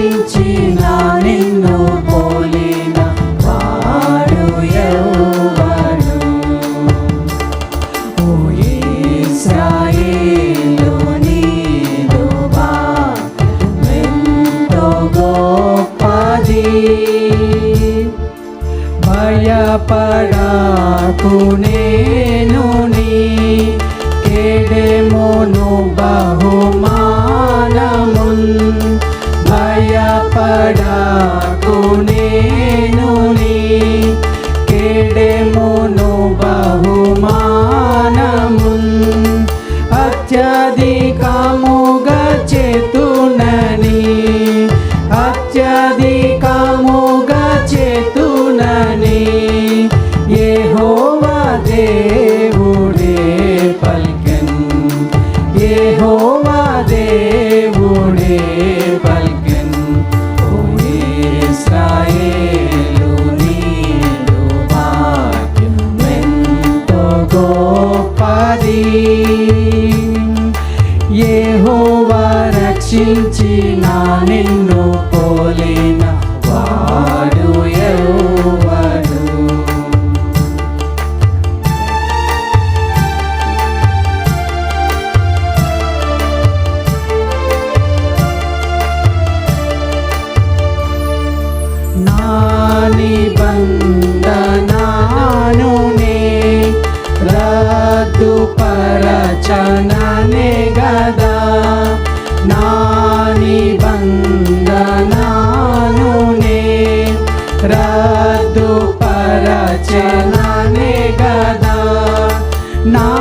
రక్షించిన నిన్ను పోలిన వాడు ఎవడు ఓ ఇశ్రాయేలు నీదు ఎంతో గొప్పది. భయపడాకు నేను నీ కేడెమోను బహుమానమున్. నేను నీ కేడెమోను బహుమానమున్. అత్యధికముగా చేతునని అత్యధికము రక్షించిన నిన్ను నా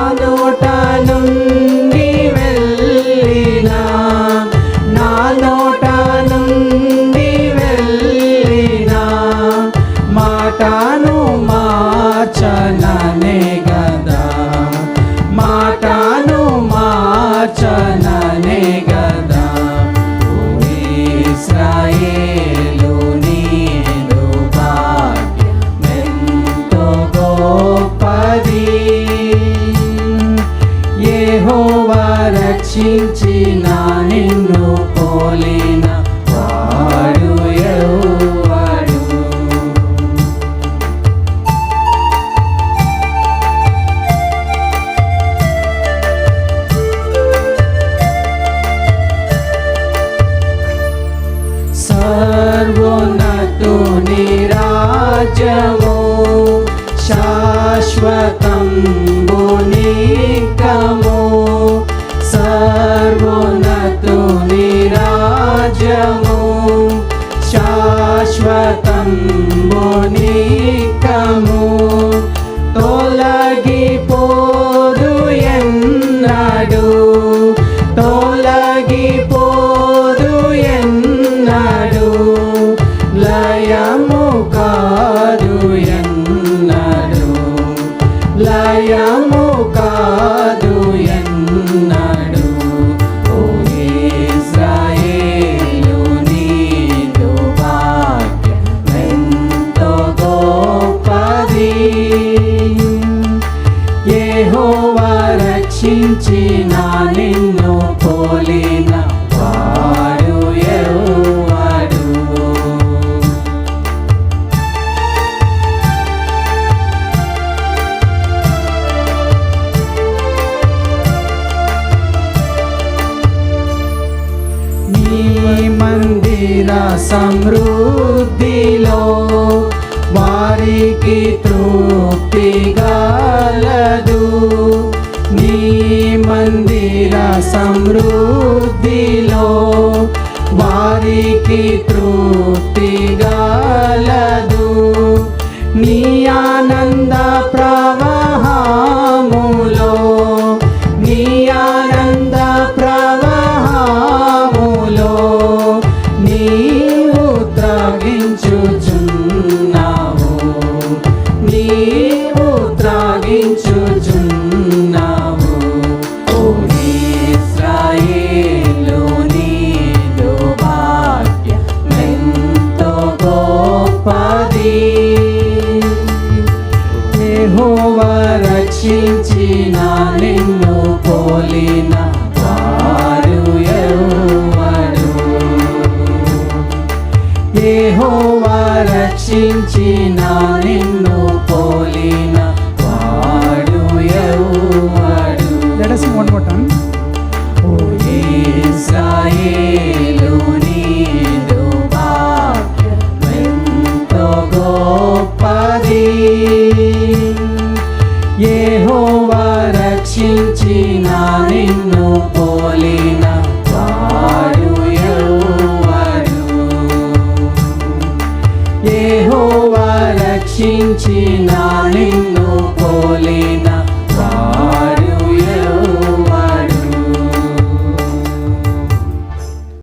రక్షించిన నిన్ను పోలిన వాడు ఎవడు సర్వోన్నతుని రాజ్యము శాశ్వతం బునికము శాశ్వతం బునికము తొలగిపోదు ఎన్నడు? తొలగిపోదు ఎన్నడు? రక్షించిన నిన్ను పోలిన వాడు ఎవడు? నీ మందిర సమృద్ధిలో వారికి తృప్తి గలదు మందిర సమృద్ధిలో వారికి తృప్తిగాలదు. నీ ఆనంద పోలిన వారు ఎవరు యెహోవా రక్షించిన యెహోవా రక్షించిన నిన్ను పోలిన